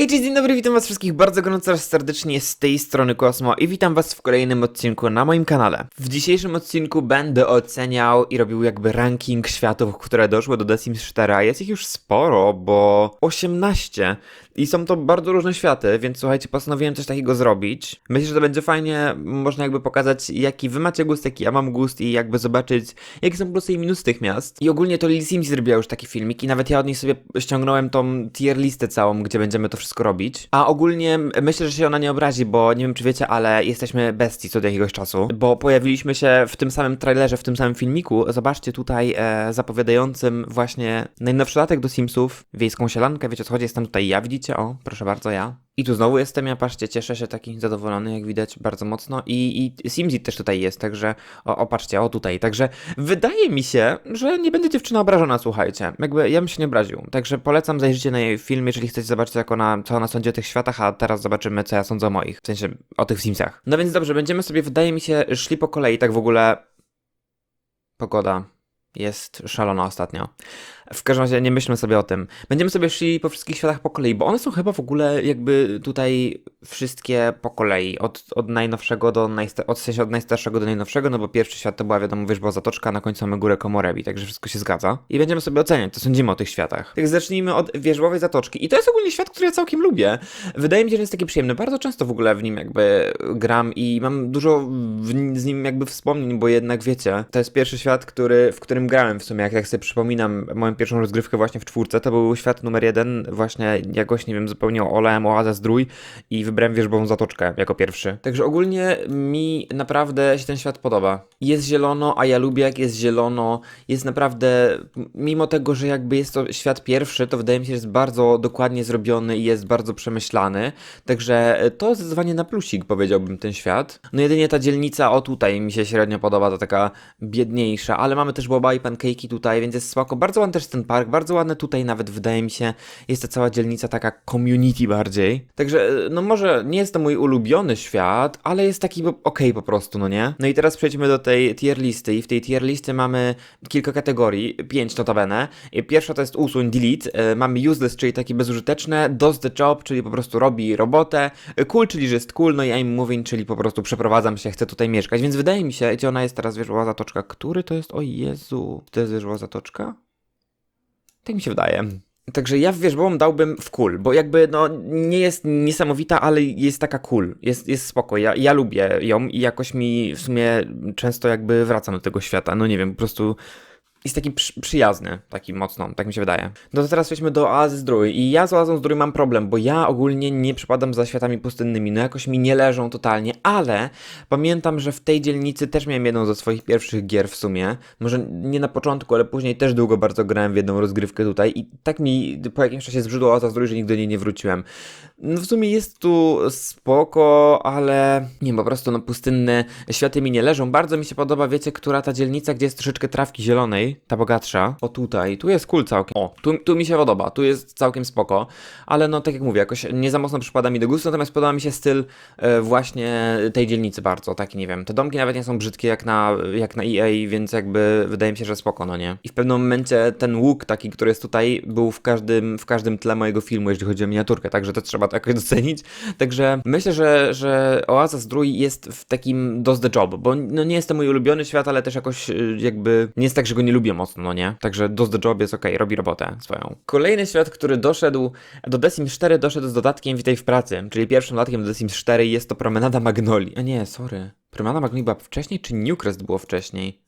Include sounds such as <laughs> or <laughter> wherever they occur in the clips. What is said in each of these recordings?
Hej, cześć, dzień dobry, witam was wszystkich bardzo gorąco serdecznie z tej strony Kosmo i witam was w kolejnym odcinku na moim kanale. W dzisiejszym odcinku będę oceniał i robił jakby ranking światów, które doszły do The Sims 4, a jest ich już sporo, bo 18 i są to bardzo różne światy, więc słuchajcie, postanowiłem coś takiego zrobić. Myślę, że to będzie fajnie, można jakby pokazać jaki wy macie gust, jaki ja mam gust i jakby zobaczyć jakie są plusy i minusy tych miast. I ogólnie to Lil Sims zrobiła już taki filmik i nawet ja od niej sobie ściągnąłem tą tier listę całą, gdzie będziemy to wszystko robić. A ogólnie myślę, że się ona nie obrazi, bo nie wiem czy wiecie, ale jesteśmy bestii co do jakiegoś czasu, bo pojawiliśmy się w tym samym trailerze, w tym samym filmiku. Zobaczcie tutaj e, zapowiadającym właśnie najnowszy dodatek do Simsów, wiejską sielankę, wiecie o co chodzi, jestem tutaj ja, widzicie? O, proszę bardzo, ja. I tu znowu jestem, ja patrzcie, cieszę się taki zadowolony, jak widać, bardzo mocno. I, i też tutaj jest, także o, o, patrzcie, o tutaj. Także wydaje mi się, że nie będzie dziewczyna obrażona, słuchajcie. Jakby ja bym się nie obraził. Także polecam, zajrzyjcie na jej film, jeżeli chcecie zobaczyć, jak ona, co ona sądzi o tych światach, a teraz zobaczymy, co ja sądzę o moich. W sensie, o tych Simsach. No więc dobrze, będziemy sobie, wydaje mi się, szli po kolei, tak w ogóle... Pogoda jest szalona ostatnio. W każdym razie nie myślmy sobie o tym. Będziemy sobie szli po wszystkich światach po kolei, bo one są chyba w ogóle jakby tutaj wszystkie po kolei. Od, od najnowszego do najsta- od, w sensie od najstarszego do najnowszego, no bo pierwszy świat to była wiadomo wierzba zatoczka, na końcu mamy górę Komorebi, także wszystko się zgadza. I będziemy sobie oceniać, co sądzimy o tych światach. Tak zacznijmy od wierzbowej zatoczki. I to jest ogólnie świat, który ja całkiem lubię. Wydaje mi się, że jest taki przyjemny. Bardzo często w ogóle w nim jakby gram i mam dużo w, z nim jakby wspomnień, bo jednak wiecie, to jest pierwszy świat, który, w którym grałem w sumie, jak tak sobie przypominam moją pierwszą rozgrywkę właśnie w czwórce, to był świat numer jeden, właśnie jakoś, nie wiem, zupełnie olałem Oazę Zdrój i wybrałem wierzbową zatoczkę jako pierwszy. Także ogólnie mi naprawdę się ten świat podoba. Jest zielono, a ja lubię jak jest zielono, jest naprawdę, mimo tego, że jakby jest to świat pierwszy, to wydaje mi się, że jest bardzo dokładnie zrobiony i jest bardzo przemyślany, także to zdecydowanie na plusik powiedziałbym ten świat. No jedynie ta dzielnica, o tutaj mi się średnio podoba, to taka biedniejsza, ale mamy też boba i pancake'i tutaj, więc jest spoko. Bardzo ładny też ten park, bardzo ładny tutaj nawet wydaje mi się, jest to cała dzielnica taka community bardziej. Także, no może nie jest to mój ulubiony świat, ale jest taki okej okay po prostu, no nie? No i teraz przejdźmy do tej tier listy i w tej tier listy mamy kilka kategorii, pięć notabene. Pierwsza to jest usuń, delete, e, mamy useless, czyli takie bezużyteczne, does the job, czyli po prostu robi robotę, e, cool, czyli że jest cool, no i I'm moving, czyli po prostu przeprowadzam się, chcę tutaj mieszkać, więc wydaje mi się, gdzie ona jest teraz wierzchowa zatoczka, który to jest, o Jezu, to jest wierzchowa zatoczka? Tak mi się wydaje. Także ja w wierzbową dałbym w cool, bo jakby no nie jest niesamowita, ale jest taka cool, jest, jest spoko, ja, ja lubię ją i jakoś mi w sumie często jakby wracam do tego świata, no nie wiem, po prostu jest taki przy, przyjazny, taki mocno, tak mi się wydaje. No to teraz przejdźmy do Oazy Zdrój i ja z Oazą Zdrój mam problem, bo ja ogólnie nie przypadam za światami pustynnymi, no jakoś mi nie leżą totalnie, ale pamiętam, że w tej dzielnicy też miałem jedną ze swoich pierwszych gier w sumie, może nie na początku, ale później też długo bardzo grałem w jedną rozgrywkę tutaj i tak mi po jakimś czasie zbrzydło Oaza Zdrój, że nigdy do niej nie wróciłem. No w sumie jest tu spoko, ale nie po prostu no pustynne światy mi nie leżą. Bardzo mi się podoba, wiecie, która ta dzielnica, gdzie jest troszeczkę trawki zielonej, ta bogatsza. O tutaj, tu jest cool całkiem. O, tu, tu mi się podoba, tu jest całkiem spoko, ale no tak jak mówię, jakoś nie za mocno przypada mi do gustu, natomiast podoba mi się styl e, właśnie tej dzielnicy bardzo, taki nie wiem. Te domki nawet nie są brzydkie jak na, jak na EA, więc jakby wydaje mi się, że spoko, no nie? I w pewnym momencie ten łuk taki, który jest tutaj, był w każdym, w każdym tle mojego filmu, jeżeli chodzi o miniaturkę, także to trzeba to jakoś <laughs> docenić. Także myślę, że, że Oaza Zdrój jest w takim does the job, bo no nie jest to mój ulubiony świat, ale też jakoś y, jakby nie jest tak, że go nie lubię mocno, no nie? Także does the job jest ok, robi robotę swoją. Kolejny świat, który doszedł do The Sims 4 doszedł z dodatkiem Witaj w pracy, czyli pierwszym dodatkiem do The Sims 4 jest to Promenada Magnoli. A nie, sorry. Promenada Magnoli była wcześniej, czy Newcrest było wcześniej?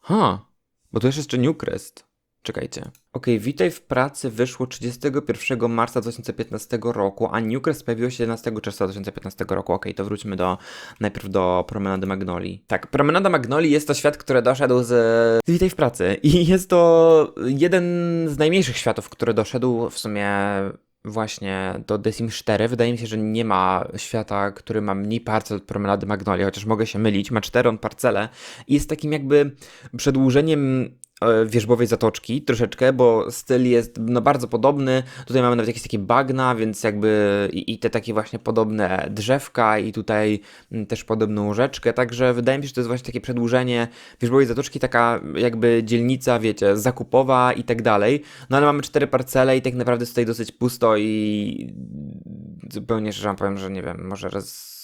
Ha, bo tu jest jeszcze Newcrest. Czekajcie. Okej, Witaj w pracy wyszło 31 marca 2015 roku, a Newcrest pojawiło się 11 czerwca 2015 roku. Okej, to wróćmy do najpierw do Promenady Magnoli. Tak, Promenada Magnoli jest to świat, który doszedł z Witaj w pracy i <laughs> jest to jeden z najmniejszych światów, który doszedł w sumie właśnie do The Sims 4. Wydaje mi się, że nie ma świata, który ma mniej parcel od Promenady Magnoli, chociaż mogę się mylić. Ma cztery on parcele i jest takim jakby przedłużeniem wierzbowej zatoczki troszeczkę, bo styl jest no bardzo podobny. Tutaj mamy nawet jakieś takie bagna, więc jakby i, i te takie właśnie podobne drzewka i tutaj mm, też podobną rzeczkę, także wydaje mi się, że to jest właśnie takie przedłużenie wierzbowej zatoczki, taka jakby dzielnica, wiecie, zakupowa i tak dalej. No ale mamy cztery parcele i tak naprawdę jest tutaj dosyć pusto i zupełnie szczerze powiem, że nie wiem, może raz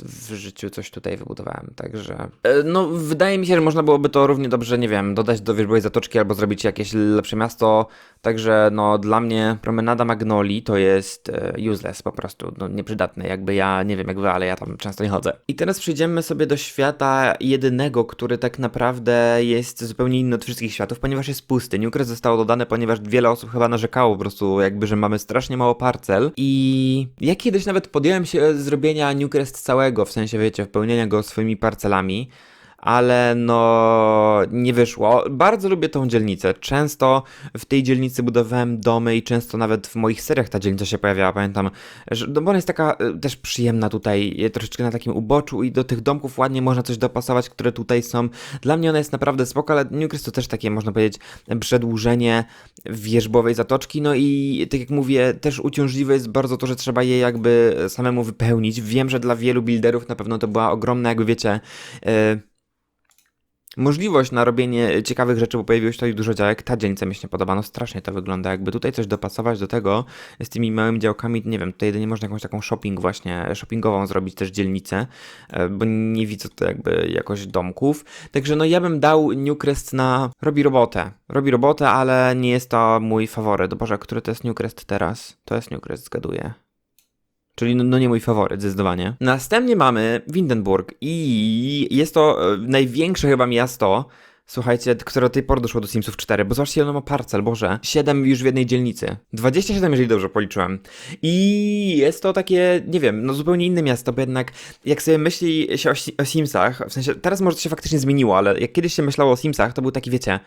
w życiu coś tutaj wybudowałem, także e, no wydaje mi się, że można byłoby to równie dobrze, nie wiem, dodać do wierzbowej zatoczki albo zrobić jakieś lepsze miasto, także no dla mnie promenada Magnoli to jest e, useless po prostu, no nieprzydatne, jakby ja nie wiem jak wy, ale ja tam często nie chodzę. I teraz przejdziemy sobie do świata jedynego, który tak naprawdę jest zupełnie inny od wszystkich światów, ponieważ jest pusty. Newcrest zostało dodane, ponieważ wiele osób chyba narzekało po prostu jakby, że mamy strasznie mało parcel i ja kiedyś nawet podjąłem się zrobienia Newcrest całego w sensie wiecie, wypełnienia go swoimi parcelami, ale no nie wyszło. Bardzo lubię tą dzielnicę. Często w tej dzielnicy budowałem domy i często nawet w moich seriach ta dzielnica się pojawiała. Pamiętam, że no bo ona jest taka e, też przyjemna tutaj, e, troszeczkę na takim uboczu i do tych domków ładnie można coś dopasować, które tutaj są. Dla mnie ona jest naprawdę spoko, ale Newcrest to też takie, można powiedzieć, przedłużenie wierzbowej zatoczki. No i tak jak mówię, też uciążliwe jest bardzo to, że trzeba je jakby samemu wypełnić. Wiem, że dla wielu builderów na pewno to była ogromna, jakby wiecie, yy, możliwość na robienie ciekawych rzeczy, bo pojawiło się tutaj dużo działek. Ta dzielnica mi się nie podoba, no strasznie to wygląda. Jakby tutaj coś dopasować do tego z tymi małymi działkami, nie wiem, tutaj jedynie można jakąś taką shopping właśnie, shoppingową zrobić też dzielnicę, e, bo nie widzę tu jakby jakoś domków. Także no ja bym dał Newcrest na... robi robotę. Robi robotę, ale nie jest to mój faworyt. Boże, który to jest Newcrest teraz? To jest Newcrest, zgaduję. Czyli no, no, nie mój faworyt, zdecydowanie. Następnie mamy Windenburg i jest to e, największe chyba miasto, słuchajcie, które do tej pory doszło do Simsów 4, bo zobaczcie ono ma parcel, boże. 7 już w jednej dzielnicy. 27, jeżeli dobrze policzyłem. I jest to takie, nie wiem, no zupełnie inne miasto, bo jednak jak sobie myśli się o, o Simsach, w sensie teraz może to się faktycznie zmieniło, ale jak kiedyś się myślało o Simsach, to był taki, wiecie,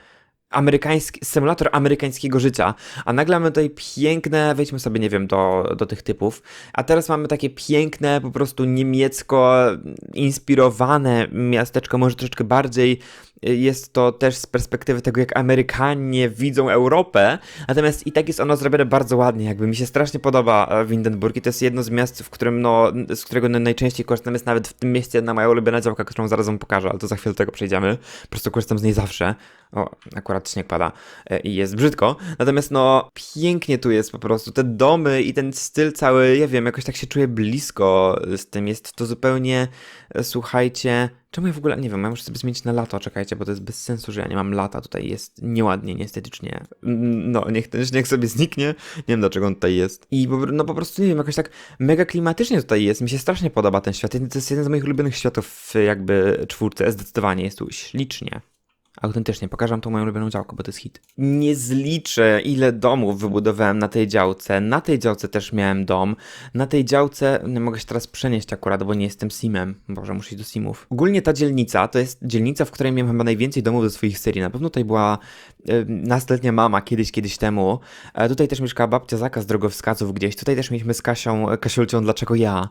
amerykański, symulator amerykańskiego życia, a nagle mamy tutaj piękne, wejdźmy sobie, nie wiem, do, do tych typów, a teraz mamy takie piękne, po prostu niemiecko inspirowane miasteczko, może troszeczkę bardziej jest to też z perspektywy tego, jak Amerykanie widzą Europę, natomiast i tak jest ono zrobione bardzo ładnie, jakby mi się strasznie podoba e, Windenburg i to jest jedno z miast, w którym, no, z którego najczęściej korzystam, jest nawet w tym mieście na moja ulubiona działka, którą zaraz wam pokażę, ale to za chwilę do tego przejdziemy, po prostu korzystam z niej zawsze, o, akurat śnieg pada e, i jest brzydko, natomiast no, pięknie tu jest po prostu, te domy i ten styl cały, ja wiem, jakoś tak się czuję blisko z tym, jest to zupełnie, e, słuchajcie, Czemu ja w ogóle, nie wiem, ja muszę sobie zmienić na lato, czekajcie, bo to jest bez sensu, że ja nie mam lata, tutaj jest nieładnie, nieestetycznie. No, niech ten śnieg sobie zniknie, nie wiem dlaczego on tutaj jest. I no po prostu, nie wiem, jakoś tak mega klimatycznie tutaj jest, mi się strasznie podoba ten świat, to jest jeden z moich ulubionych światów w jakby czwórce, zdecydowanie jest tu ślicznie. Autentycznie, pokażę tą moją ulubioną działkę, bo to jest hit. Nie zliczę, ile domów wybudowałem na tej działce. Na tej działce też miałem dom. Na tej działce, nie mogę się teraz przenieść akurat, bo nie jestem simem. Boże, muszę iść do simów. Ogólnie ta dzielnica, to jest dzielnica, w której miałem chyba najwięcej domów ze swoich serii. Na pewno tutaj była y, nastoletnia mama kiedyś, kiedyś temu. E, tutaj też mieszkała babcia Zaka z drogowskazów gdzieś. Tutaj też mieliśmy z Kasią, Kasiulcią, dlaczego ja.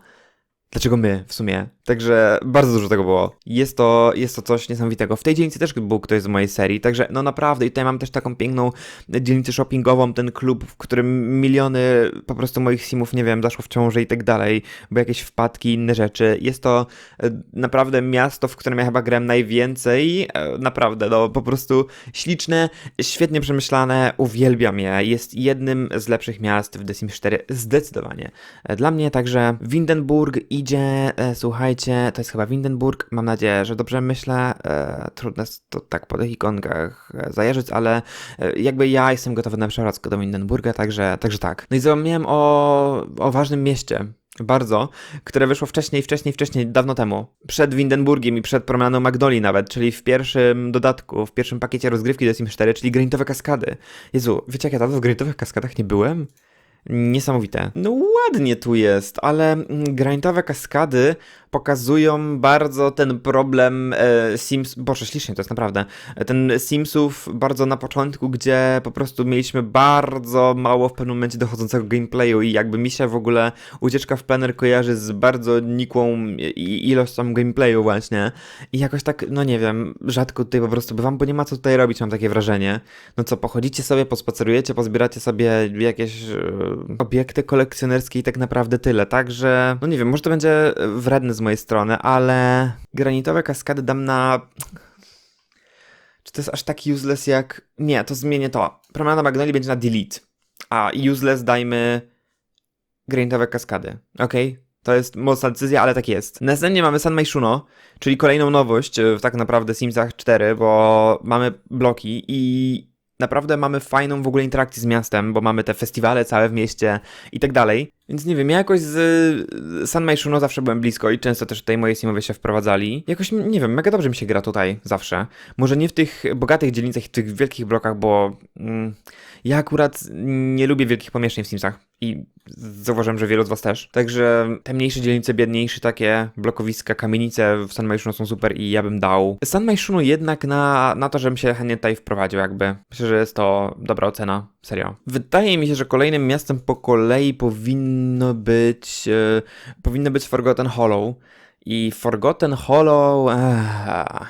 Dlaczego my w sumie? Także bardzo dużo tego było. Jest to, jest to coś niesamowitego. W tej dzielnicy też był ktoś z mojej serii, także no naprawdę i tutaj mam też taką piękną dzielnicę shoppingową, ten klub, w którym miliony po prostu moich simów, nie wiem, zaszło w ciąży i tak dalej, bo jakieś wpadki, inne rzeczy. Jest to e, naprawdę miasto, w którym ja chyba grałem najwięcej. E, naprawdę, no po prostu śliczne, świetnie przemyślane, uwielbiam je. Jest jednym z lepszych miast w The Sims 4, zdecydowanie. E, dla mnie także Windenburg idzie, słuchajcie, słuchajcie, to jest chyba Windenburg. Mam nadzieję, że dobrze myślę. E, trudno to tak po tych ikonkach e, zajarzyć, ale e, jakby ja jestem gotowy na przeprowadzkę do Windenburga, także, także tak. No i zapomniałem o, o ważnym mieście. Bardzo, które wyszło wcześniej, wcześniej, wcześniej, dawno temu. Przed Windenburgiem i przed promenadą Magdoli nawet, czyli w pierwszym dodatku, w pierwszym pakiecie rozgrywki do Sim 4, czyli Granitowe Kaskady. Jezu, wiecie jak ja dawno w Granitowych Kaskadach nie byłem? Niesamowite. No ładnie tu jest, ale granitowe kaskady pokazują bardzo ten problem e, Sims, boże ślicznie to jest naprawdę, ten Simsów bardzo na początku, gdzie po prostu mieliśmy bardzo mało w pewnym momencie dochodzącego gameplayu i jakby mi się w ogóle ucieczka w plener kojarzy z bardzo nikłą ilością gameplayu właśnie. I jakoś tak, no nie wiem, rzadko tutaj po prostu bywam, bo nie ma co tutaj robić, mam takie wrażenie. No co, pochodzicie sobie, pospacerujecie, pozbieracie sobie jakieś e, obiekty kolekcjonerskie i tak naprawdę tyle, także, no nie wiem, może to będzie wredne z mojej strony, ale granitowe kaskady dam na... Czy to jest aż tak useless jak... Nie, to zmienię to. Promenada Magnoli będzie na delete, a useless dajmy granitowe kaskady. Okej? To jest mocna decyzja, ale tak jest. Następnie mamy San Maishuno, czyli kolejną nowość e, w tak naprawdę Simsach 4, bo mamy bloki i naprawdę mamy fajną w ogóle interakcję z miastem, bo mamy te festiwale całe w mieście i tak dalej. Więc nie wiem, ja jakoś z San Maishuno zawsze byłem blisko i często też tutaj moje simowie się wprowadzali. Jakoś, nie wiem, mega dobrze mi się gra tutaj zawsze. Może nie w tych bogatych dzielnicach, w tych wielkich blokach, bo mm, ja akurat nie lubię wielkich pomieszczeń w Simsach i zauważyłem, że wielu z was też. Także te mniejsze dzielnice, biedniejsze takie blokowiska, kamienice w San Maishuno są super i ja bym dał San Maishuno jednak na, na to, żebym się chętnie tutaj wprowadził jakby. Myślę, że jest to dobra ocena, serio. Wydaje mi się, że kolejnym miastem po kolei powinno być e, powinno być Forgotten Hollow i Forgotten Hollow eh,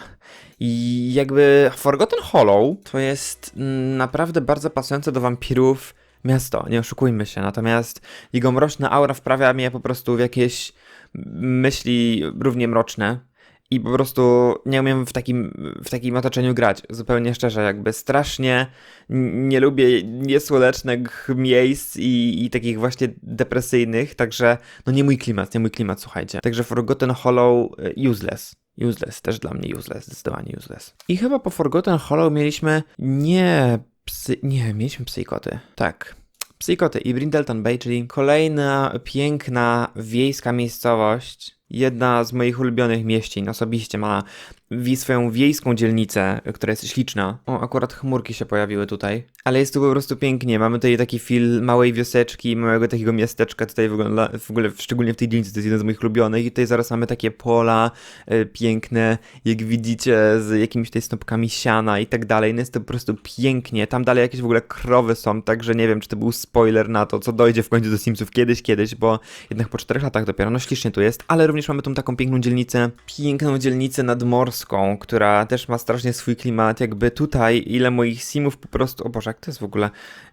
i jakby Forgotten Hollow to jest mm, naprawdę bardzo pasujące do wampirów miasto, nie oszukujmy się. Natomiast jego mroczna aura wprawia mnie po prostu w jakieś myśli równie mroczne. I po prostu nie umiem w takim, w takim otoczeniu grać, zupełnie szczerze, jakby strasznie nie lubię niesłonecznych miejsc i, i takich właśnie depresyjnych, także no nie mój klimat, nie mój klimat, słuchajcie. Także Forgotten Hollow e, useless. Useless, też dla mnie useless, zdecydowanie useless. I chyba po Forgotten Hollow mieliśmy nie psy, nie, mieliśmy psykoty. Tak. Psykoty i Brindleton Bay, czyli kolejna piękna wiejska miejscowość, jedna z moich ulubionych mieścin. Osobiście ma wi swoją wiejską dzielnicę, która jest śliczna. O, akurat chmurki się pojawiły tutaj. Ale jest tu po prostu pięknie. Mamy tutaj taki film małej wioseczki, małego takiego miasteczka. Tutaj wygląda, w ogóle, szczególnie w tej dzielnicy, to jest jeden z moich ulubionych. I tutaj zaraz mamy takie pola y, piękne, jak widzicie, z jakimiś tutaj stopkami siana i tak dalej. No jest to po prostu pięknie. Tam dalej jakieś w ogóle krowy są, także nie wiem, czy to był spoiler na to, co dojdzie w końcu do Simsów kiedyś, kiedyś, bo jednak po czterech latach dopiero, no ślicznie tu jest. Ale również mamy tą taką piękną dzielnicę, piękną dzielnicę nadmorską, która też ma strasznie swój klimat. Jakby tutaj, ile moich simów po prostu. O Boże, jak to jest w ogóle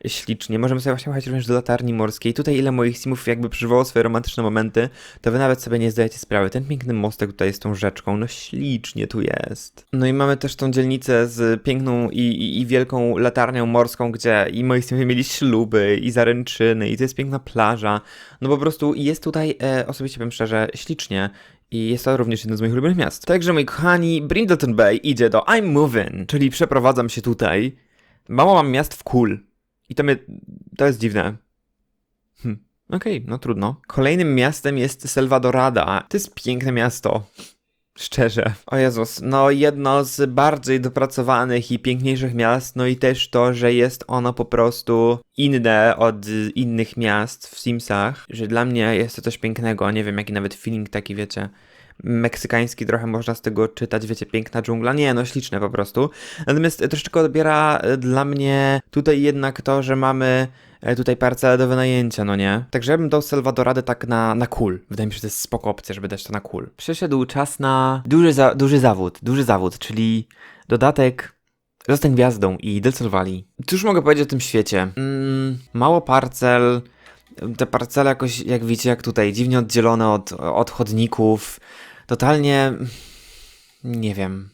ślicznie. Możemy sobie właśnie jechać również do latarni morskiej. Tutaj, ile moich simów jakby przywołało swoje romantyczne momenty, to wy nawet sobie nie zdajecie sprawy. Ten piękny mostek tutaj z tą rzeczką, no ślicznie tu jest. No i mamy też tą dzielnicę z piękną i, i, i wielką latarnią morską, gdzie i moi simowie mieli śluby i zaręczyny, i to jest piękna plaża. No po prostu jest tutaj, e, osobiście powiem szczerze, ślicznie. I jest to również jedno z moich ulubionych miast. Także moi kochani, Brindleton Bay idzie do I'm moving, czyli przeprowadzam się tutaj. Mało mam miast w cool. I to mnie, to jest dziwne. Hm. Okej, okay, no trudno. Kolejnym miastem jest Salvadorada. To jest piękne miasto. Szczerze. O Jezus, no jedno z bardziej dopracowanych i piękniejszych miast, no i też to, że jest ono po prostu inne od innych miast w Simsach, że dla mnie jest to coś pięknego, nie wiem, jaki nawet feeling taki, wiecie, meksykański trochę można z tego czytać, wiecie, piękna dżungla. Nie, no śliczne po prostu. Natomiast troszeczkę odbiera dla mnie tutaj jednak to, że mamy e, tutaj parcelę do wynajęcia, no nie? Także ja bym dał Salvadoradę tak na, na cool. Wydaje mi się, że to jest spoko opcja, żeby dać to na cool. Przyszedł czas na duży, za, duży zawód, duży zawód, czyli dodatek Zostań gwiazdą i Del Sol Valley. Cóż mogę powiedzieć o tym świecie? Mm, mało parcel, te parcele jakoś, jak widzicie, jak tutaj, dziwnie oddzielone od, od chodników. Totalnie. Nie wiem.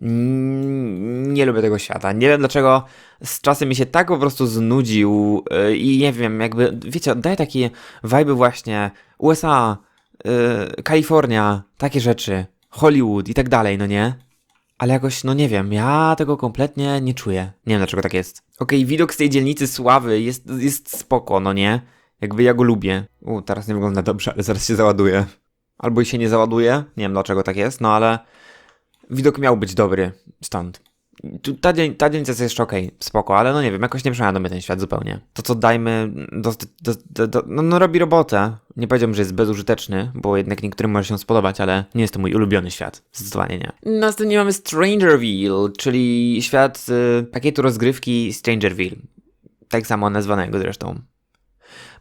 Nie lubię tego świata. Nie wiem dlaczego z czasem mi się tak po prostu znudził yy, i nie wiem, jakby, wiecie, daje takie vibe właśnie USA, yy, Kalifornia, takie rzeczy, Hollywood i tak dalej, no nie? Ale jakoś, no nie wiem, ja tego kompletnie nie czuję. Nie wiem dlaczego tak jest. Okej, okay, widok z tej dzielnicy sławy jest, jest spoko, no nie? Jakby ja go lubię. U, teraz nie wygląda dobrze, ale zaraz się załaduje. Albo i się nie załaduje. Nie wiem dlaczego tak jest, no ale widok miał być dobry stąd. Ta, dzień, ta dzielnica jest jeszcze okej, okay, spoko, ale no nie wiem, jakoś nie przemawia do mnie ten świat zupełnie. To co dajmy, do, do, do, no, no robi robotę. Nie powiedziałbym, że jest bezużyteczny, bo jednak niektórym może się spodobać, ale nie jest to mój ulubiony świat. Zdecydowanie nie. Następnie mamy Strangerville, czyli świat y, pakietu rozgrywki Strangerville. Tak samo nazwanego zresztą.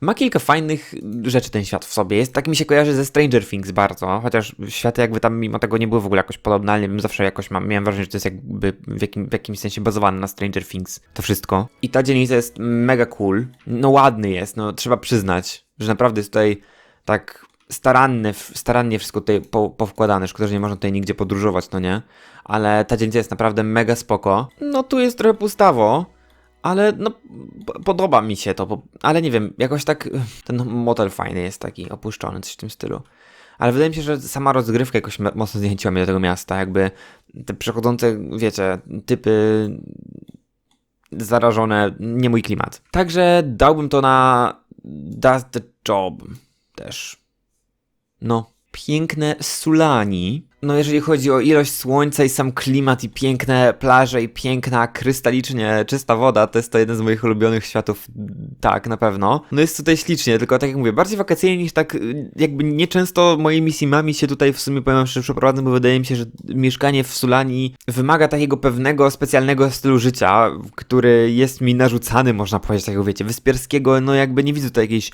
Ma kilka fajnych rzeczy ten świat w sobie. Jest, tak mi się kojarzy ze Stranger Things bardzo, chociaż światy jakby tam mimo tego nie były w ogóle jakoś podobne, ale nie wiem, zawsze jakoś mam, miałem wrażenie, że to jest jakby w, jakim, w jakimś sensie bazowane na Stranger Things, to wszystko. I ta dzielnica jest mega cool, no ładny jest, no trzeba przyznać, że naprawdę jest tutaj tak staranny, starannie wszystko tutaj po, powkładane, szkoda, że nie można tutaj nigdzie podróżować, no nie? Ale ta dzielnica jest naprawdę mega spoko. No tu jest trochę pustawo, ale no podoba mi się to, ale nie wiem, jakoś tak ten motel fajny jest taki opuszczony, coś w tym stylu. Ale wydaje mi się, że sama rozgrywka jakoś mocno zniechęciła mnie do tego miasta, jakby te przechodzące, wiecie, typy zarażone, nie mój klimat. Także dałbym to na Does the Job też. No, piękne Sulani. No, jeżeli chodzi o ilość słońca i sam klimat i piękne plaże i piękna, krystalicznie czysta woda, to jest to jeden z moich ulubionych światów, tak, na pewno. No jest tutaj ślicznie, tylko tak jak mówię, bardziej wakacyjnie niż tak, jakby nieczęsto moimi simami się tutaj w sumie powiem szczerze przeprowadzę, bo wydaje mi się, że mieszkanie w Sulani wymaga takiego pewnego, specjalnego stylu życia, który jest mi narzucany, można powiedzieć, takiego wiecie, wyspierskiego, no jakby nie widzę tutaj jakichś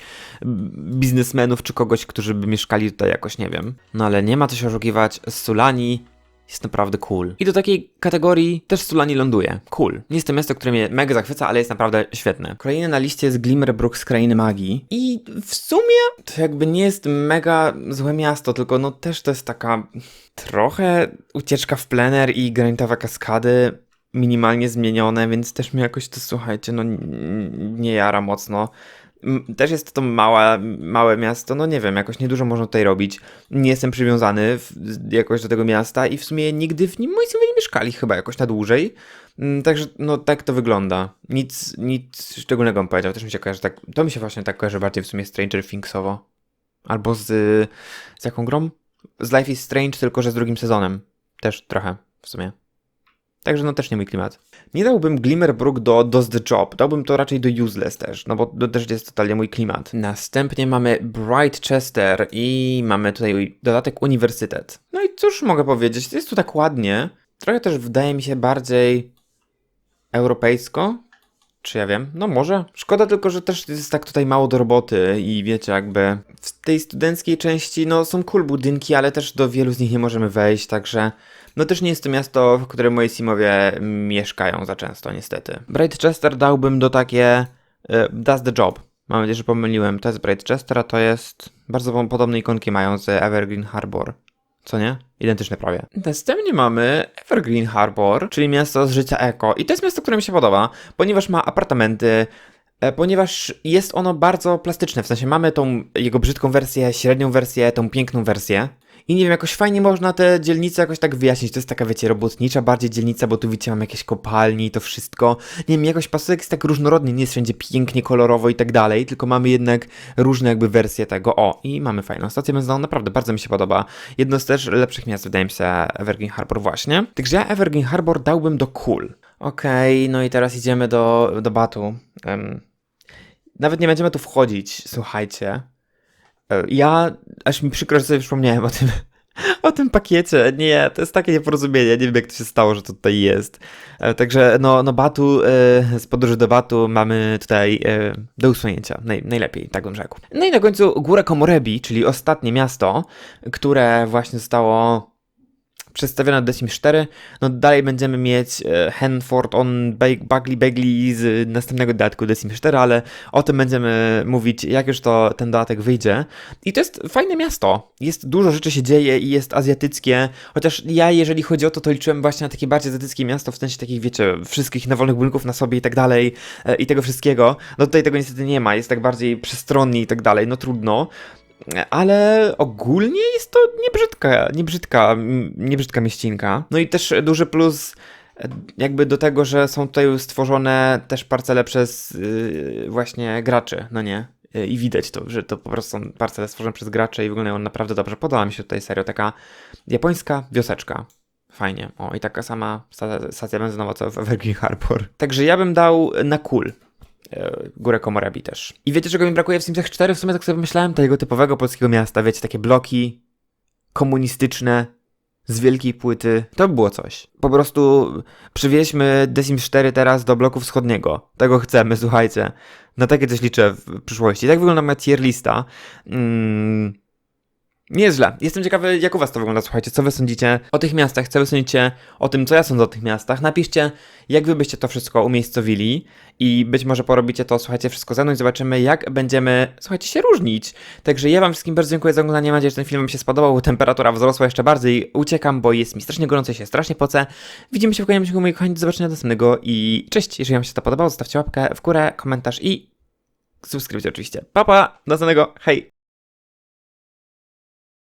biznesmenów czy kogoś, którzy by mieszkali tutaj jakoś, nie wiem. No ale nie ma co się oszukiwać, Sulani jest naprawdę cool. I do takiej kategorii też Sulani ląduje. Cool. Nie jest to miasto, które mnie mega zachwyca, ale jest naprawdę świetne. Kolejne na liście jest Glimmerbrook z Krainy Magii. I w sumie to jakby nie jest mega złe miasto, tylko no też to jest taka trochę ucieczka w plener i granitowe kaskady minimalnie zmienione, więc też mi jakoś to, słuchajcie, no nie jara mocno. Też jest to małe, małe miasto, no nie wiem, jakoś niedużo można tutaj robić. Nie jestem przywiązany w, jakoś do tego miasta i w sumie nigdy w nim moi synowie nie mieszkali chyba jakoś na dłużej. Mm, Także no tak to wygląda. Nic, nic szczególnego bym powiedział. Też mi się kojarzy tak, to mi się właśnie tak kojarzy bardziej w sumie Stranger Thingsowo. Albo z, z jaką grą? Z Life is Strange, tylko że z drugim sezonem. Też trochę w sumie. Także no też nie mój klimat. Nie dałbym Glimmerbrook do Does the Job, dałbym to raczej do Useless też, no bo to też jest totalnie mój klimat. Następnie mamy Brightchester i mamy tutaj dodatek Uniwersytet. No i cóż mogę powiedzieć, jest tu tak ładnie. Trochę też wydaje mi się bardziej europejsko, czy ja wiem? No może. Szkoda tylko, że też jest tak tutaj mało do roboty i wiecie, jakby w tej studenckiej części, no są cool budynki, ale też do wielu z nich nie możemy wejść, także no też nie jest to miasto, w którym moi simowie mieszkają za często, niestety. Brightchester dałbym do takie e, Does the Job. Mam nadzieję, że pomyliłem. To jest Brightchester, a to jest bardzo podobne ikonki mają z Evergreen Harbor. Co nie? Identyczne prawie. Następnie mamy Evergreen Harbor, czyli miasto z życia eko. I to jest miasto, które mi się podoba, ponieważ ma apartamenty, e, ponieważ jest ono bardzo plastyczne. W sensie mamy tą jego brzydką wersję, średnią wersję, tą piękną wersję. I nie wiem, jakoś fajnie można te dzielnice jakoś tak wyjaśnić. To jest taka, wiecie, robotnicza bardziej dzielnica, bo tu widzicie, mam jakieś kopalnie i to wszystko. Nie wiem, jakoś pasuje, jest tak różnorodnie, nie jest wszędzie pięknie, kolorowo i tak dalej, tylko mamy jednak różne jakby wersje tego. O, i mamy fajną stację benzynową, naprawdę bardzo mi się podoba. Jedno z też lepszych miast, wydaje mi się, Evergreen Harbor właśnie. Także ja Evergreen Harbor dałbym do cool. Okej, no i teraz idziemy do, do Batu. Em, nawet nie będziemy tu wchodzić, słuchajcie. E, Ja, aż mi przykro, że sobie przypomniałem o tym, <laughs> o tym pakiecie. Nie, to jest takie nieporozumienie. Nie wiem, jak to się stało, że to tutaj jest. E, Także, no, no Batu, e, z podróży do Batu mamy tutaj do usunięcia. Naj, najlepiej, tak bym rzekł. No i na końcu Góra Komorebi, czyli ostatnie miasto, które właśnie zostało przedstawione do Sims 4, no dalej będziemy mieć e, Hanford on Bag- Bagley Bagley z następnego dodatku The Sims 4, ale o tym będziemy mówić, jak już to ten dodatek wyjdzie. I to jest fajne miasto. Jest dużo rzeczy się dzieje i jest azjatyckie, chociaż ja, jeżeli chodzi o to, to liczyłem właśnie na takie bardziej azjatyckie miasto, w sensie takich, wiecie, wszystkich nawolnych budynków na sobie i tak dalej, e, i tego wszystkiego. No tutaj tego niestety nie ma, jest tak bardziej przestronnie i tak dalej, no trudno. Ale ogólnie jest to niebrzydka, niebrzydka, niebrzydka mieścinka. No i też duży plus e, jakby do tego, że są tutaj stworzone też parcele przez yy, właśnie graczy, no nie? Yy, I widać to, że to po prostu są parcele stworzone przez graczy i wyglądają naprawdę dobrze. Podoba mi się tutaj serio taka japońska wioseczka. Fajnie. O, i taka sama sta- stacja benzynowa co w Evergreen Harbor. Także ja bym dał na cool. E, Górę Komorebi też. I wiecie, czego mi brakuje w Simsach 4? W sumie tak sobie myślałem, tego typowego polskiego miasta, wiecie, takie bloki komunistyczne z wielkiej płyty. To by było coś. Po prostu przywieźmy The Sims 4 teraz do bloku wschodniego. Tego chcemy, słuchajcie. Na takie coś liczę w przyszłości. Tak wygląda moja tier lista. Mm. Nieźle. Jestem ciekawy, jak u was to wygląda. Słuchajcie, co wy sądzicie o tych miastach, co wy sądzicie o tym, co ja sądzę o tych miastach. Napiszcie, jak wy byście to wszystko umiejscowili i być może porobicie to, słuchajcie, wszystko ze mną i zobaczymy, jak będziemy, słuchajcie, się różnić. Także ja wam wszystkim bardzo dziękuję za oglądanie. Mam nadzieję, że ten film wam się spodobał, temperatura wzrosła jeszcze bardziej. Uciekam, bo jest mi strasznie gorąco i się strasznie pocę. Widzimy się w kolejnym odcinku, moi kochani, do zobaczenia następnego i cześć. Jeżeli wam się to podobało, zostawcie łapkę w górę, komentarz i subskrypcję oczywiście. Pa, pa, do następnego, hej!